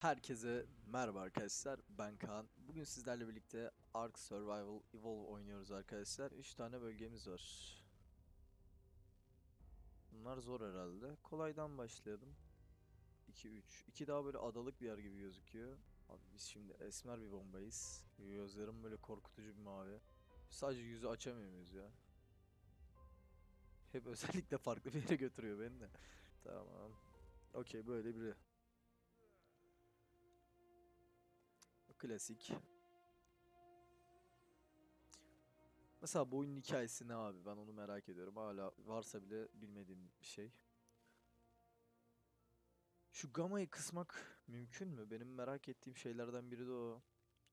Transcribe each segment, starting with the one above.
Herkese merhaba arkadaşlar. Ben Kaan. Bugün sizlerle birlikte Ark Survival Evolve oynuyoruz arkadaşlar. 3 tane bölgemiz var. Bunlar zor herhalde. Kolaydan başlayalım. 2 3. 2 daha böyle adalık bir yer gibi gözüküyor. Abi biz şimdi esmer bir bombayız. Gözlerim böyle korkutucu bir mavi. Sadece yüzü açamıyor muyuz ya? Hep özellikle farklı bir yere götürüyor beni de. Tamam. Okey böyle biri. Klasik. Mesela bu oyunun hikayesi ne abi? Ben onu merak ediyorum. Hala varsa bile bilmediğim bir şey. Şu gamayı kısmak mümkün mü? Benim merak ettiğim şeylerden biri de o.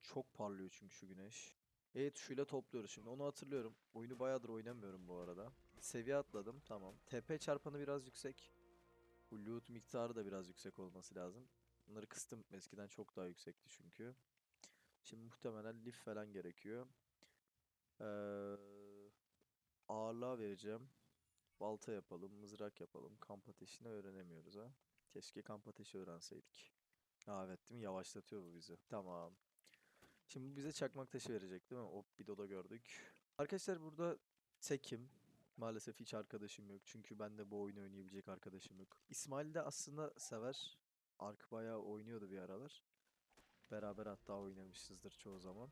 Çok parlıyor çünkü şu güneş. E tuşuyla topluyoruz şimdi. Onu hatırlıyorum. Oyunu bayağıdır oynamıyorum bu arada. Seviye atladım. Tamam. TP çarpanı biraz yüksek. Bu loot miktarı da biraz yüksek olması lazım. Bunları kıstım. Eskiden çok daha yüksekti çünkü. Şimdi muhtemelen lif falan gerekiyor. Ee, ağırlığa vereceğim. Balta yapalım, mızrak yapalım. Kamp ateşini öğrenemiyoruz ha. Keşke kamp ateşi öğrenseydik. Aa, evet değil mi? Yavaşlatıyor bu bizi. Tamam. Şimdi bu bize çakmak taşı verecek değil mi? O videoda gördük. Arkadaşlar burada tekim. Maalesef hiç arkadaşım yok. Çünkü ben de bu oyunu oynayabilecek arkadaşım yok. İsmail de aslında sever. Ark bayağı oynuyordu bir aralar. Beraber hatta oynamışızdır çoğu zaman.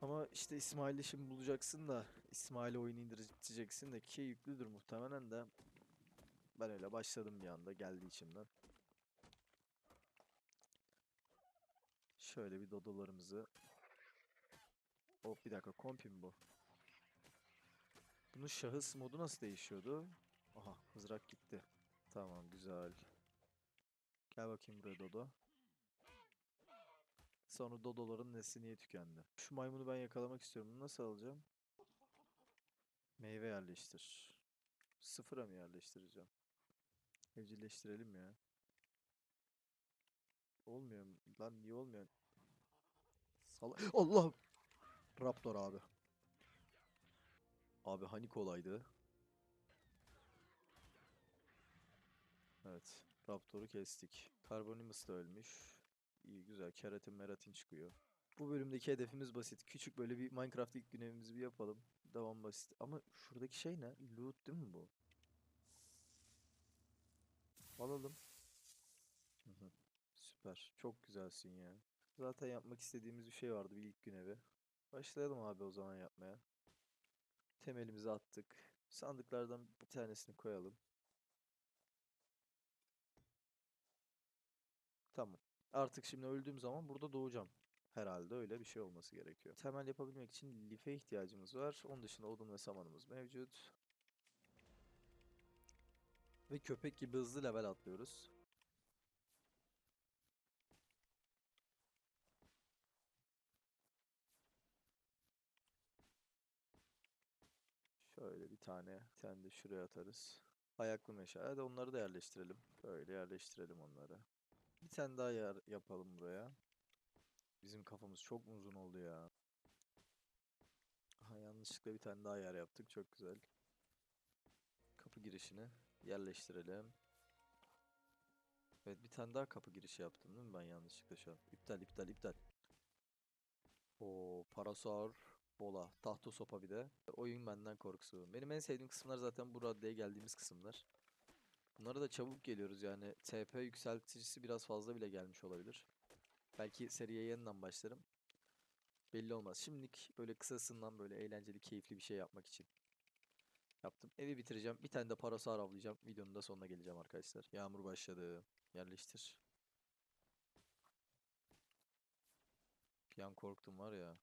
Ama işte İsmail'i şimdi bulacaksın da İsmail'e oyunu indireceksin de ki yüklüdür muhtemelen de ben öyle başladım bir anda geldi içimden. Şöyle bir dodolarımızı Hop bir dakika kompim bu. Bunun şahıs modu nasıl değişiyordu? Aha mızrak gitti. Tamam güzel. Gel bakayım buraya Dodo. Sonra Dodo'ların nesli niye tükendi? Şu maymunu ben yakalamak istiyorum. Nasıl alacağım? Meyve yerleştir. Sıfıra mı yerleştireceğim? Evcilleştirelim ya. Olmuyor mu? Lan niye olmuyor? Sal Allah! Raptor abi. Abi hani kolaydı? Evet. Raptor'u kestik. Carbonimus da ölmüş. İyi güzel. Keratin meratin çıkıyor. Bu bölümdeki hedefimiz basit. Küçük böyle bir Minecraft ilk günevimizi bir yapalım. Devam basit. Ama şuradaki şey ne? Loot değil mi bu? Alalım. Hı hı. Süper. Çok güzelsin ya. Zaten yapmak istediğimiz bir şey vardı bir ilk günevi. Başlayalım abi o zaman yapmaya. Temelimizi attık. Sandıklardan bir tanesini koyalım. Tamam. Artık şimdi öldüğüm zaman burada doğacağım. Herhalde öyle bir şey olması gerekiyor. Temel yapabilmek için life ihtiyacımız var. Onun dışında odun ve samanımız mevcut. Ve köpek gibi hızlı level atlıyoruz. Şöyle bir tane, bir de şuraya atarız. Ayaklı meşale. Hadi onları da yerleştirelim. Böyle yerleştirelim onları. Bir tane daha yer yapalım buraya. Bizim kafamız çok uzun oldu ya. Aha, yanlışlıkla bir tane daha yer yaptık. Çok güzel. Kapı girişini yerleştirelim. Evet bir tane daha kapı girişi yaptım değil mi ben yanlışlıkla şu an? İptal iptal iptal. O parasaur, bola, tahta sopa bir de. Oyun benden korkusu. Benim en sevdiğim kısımlar zaten bu raddeye geldiğimiz kısımlar. Bunlara da çabuk geliyoruz yani. TP yükselticisi biraz fazla bile gelmiş olabilir. Belki seriye yeniden başlarım. Belli olmaz. Şimdilik böyle kısasından böyle eğlenceli, keyifli bir şey yapmak için yaptım. Evi bitireceğim. Bir tane de parasaur avlayacağım. Videonun da sonuna geleceğim arkadaşlar. Yağmur başladı. Yerleştir. Bir an korktum var ya.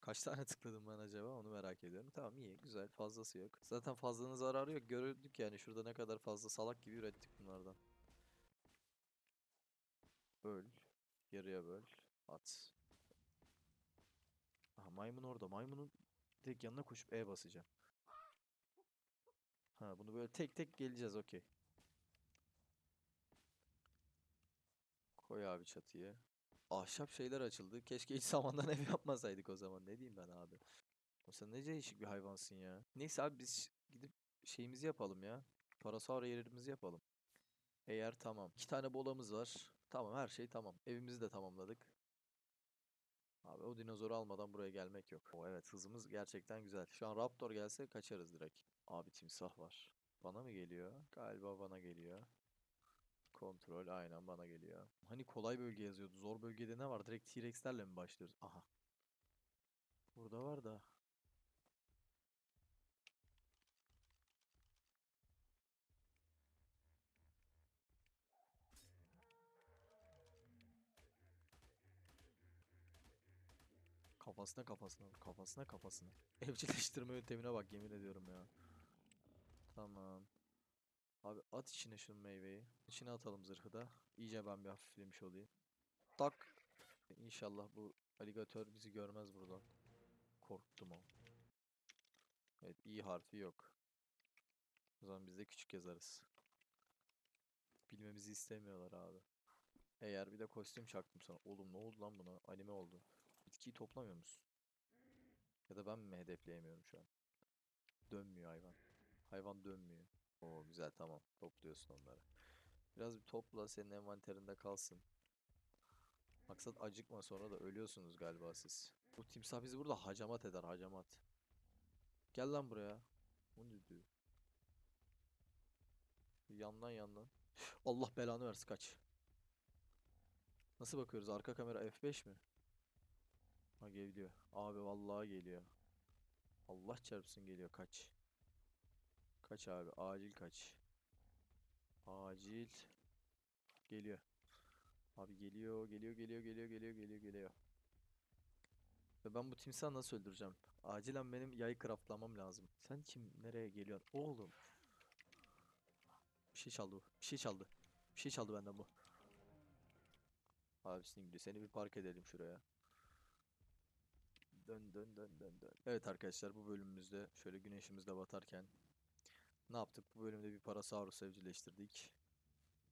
Kaç tane tıkladım ben acaba onu merak ediyorum. Tamam iyi güzel fazlası yok. Zaten fazlanın zararı yok. Gördük yani şurada ne kadar fazla salak gibi ürettik bunlardan. Böl. Yarıya böl. At. Aha maymun orada. Maymunun tek yanına koşup E basacağım. Ha bunu böyle tek tek geleceğiz okey. Koy abi çatıya. Ahşap şeyler açıldı. Keşke hiç samandan ev yapmasaydık o zaman. Ne diyeyim ben abi. O sen ne değişik bir hayvansın ya. Neyse abi biz gidip şeyimizi yapalım ya. Parasaur yerimizi yapalım. Eğer tamam. İki tane bolamız var. Tamam her şey tamam. Evimizi de tamamladık. Abi o dinozoru almadan buraya gelmek yok. O evet hızımız gerçekten güzel. Şu an Raptor gelse kaçarız direkt. Abi timsah var. Bana mı geliyor? Galiba bana geliyor. Kontrol aynen bana geliyor. Hani kolay bölge yazıyordu. Zor bölgede ne var? Direkt T-Rex'lerle mi başlıyoruz? Aha. Burada var da. Kafasına kafasına kafasına kafasına. Evcilleştirme yöntemine bak yemin ediyorum ya. Tamam. Abi at içine şu meyveyi. İçine atalım zırhı da. İyice ben bir hafiflemiş olayım. Tak. İnşallah bu aligatör bizi görmez buradan. Korktum o. Evet iyi harfi yok. O zaman biz de küçük yazarız. Bilmemizi istemiyorlar abi. Eğer bir de kostüm çaktım sana. Oğlum ne oldu lan buna? Anime oldu. Bitkiyi toplamıyor musun? Ya da ben mi hedefleyemiyorum şu an? Dönmüyor hayvan. Hayvan dönmüyor. Oo güzel tamam. Topluyorsun onları. Biraz bir topla senin envanterinde kalsın. Maksat acıkma sonra da ölüyorsunuz galiba siz. Bu timsah bizi burada hacamat eder hacamat. Gel lan buraya. O ne diyor? Yandan yandan. Allah belanı versin kaç. Nasıl bakıyoruz? Arka kamera F5 mi? Ha geliyor. Abi vallahi geliyor. Allah çarpsın geliyor kaç. Kaç abi acil kaç. Acil. Geliyor. Abi geliyor geliyor geliyor geliyor geliyor geliyor geliyor. Ve ben bu timsahı nasıl öldüreceğim? Acilen benim yay craftlamam lazım. Sen kim nereye geliyorsun? Oğlum. Bir şey çaldı bu. Bir şey çaldı. Bir şey çaldı benden bu. Abisinin gidiyor. Seni bir park edelim şuraya. Dön dön dön dön dön. Evet arkadaşlar bu bölümümüzde şöyle güneşimiz de batarken ne yaptık? Bu bölümde bir Parasaurus evcilleştirdik.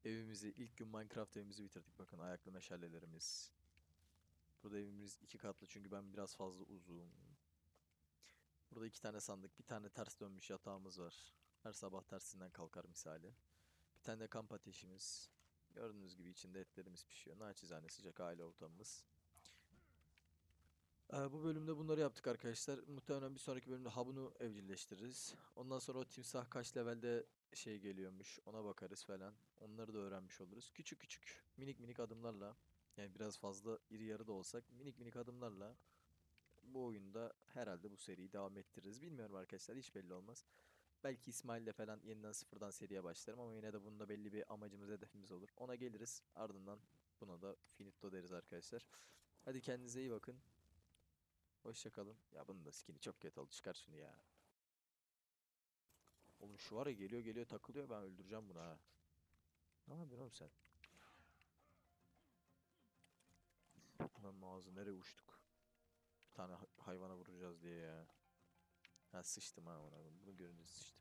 Evimizi ilk gün Minecraft evimizi bitirdik. Bakın ayaklı meşalelerimiz. Burada evimiz iki katlı çünkü ben biraz fazla uzun. Burada iki tane sandık, bir tane ters dönmüş yatağımız var. Her sabah tersinden kalkar misali. Bir tane de kamp ateşimiz. Gördüğünüz gibi içinde etlerimiz pişiyor. Naçizane sıcak aile ortamımız. Bu bölümde bunları yaptık arkadaşlar. Muhtemelen bir sonraki bölümde Habun'u evcilleştiririz. Ondan sonra o timsah kaç levelde şey geliyormuş ona bakarız falan. Onları da öğrenmiş oluruz. Küçük küçük minik minik adımlarla yani biraz fazla iri yarı da olsak minik minik adımlarla bu oyunda herhalde bu seriyi devam ettiririz. Bilmiyorum arkadaşlar hiç belli olmaz. Belki İsmail'le falan yeniden sıfırdan seriye başlarım ama yine de bunda belli bir amacımız hedefimiz olur. Ona geliriz ardından buna da finito deriz arkadaşlar. Hadi kendinize iyi bakın. Hoşçakalın. Ya bunun da skin'i çok kötü oldu. Çıkar şunu ya. Oğlum şu var ya geliyor geliyor takılıyor ben öldüreceğim bunu ha. Ne yapıyorsun oğlum sen? Lan mağaza nereye uçtuk? Bir tane ha- hayvana vuracağız diye ya. Ha sıçtım ha ona. Bunu görünce sıçtım.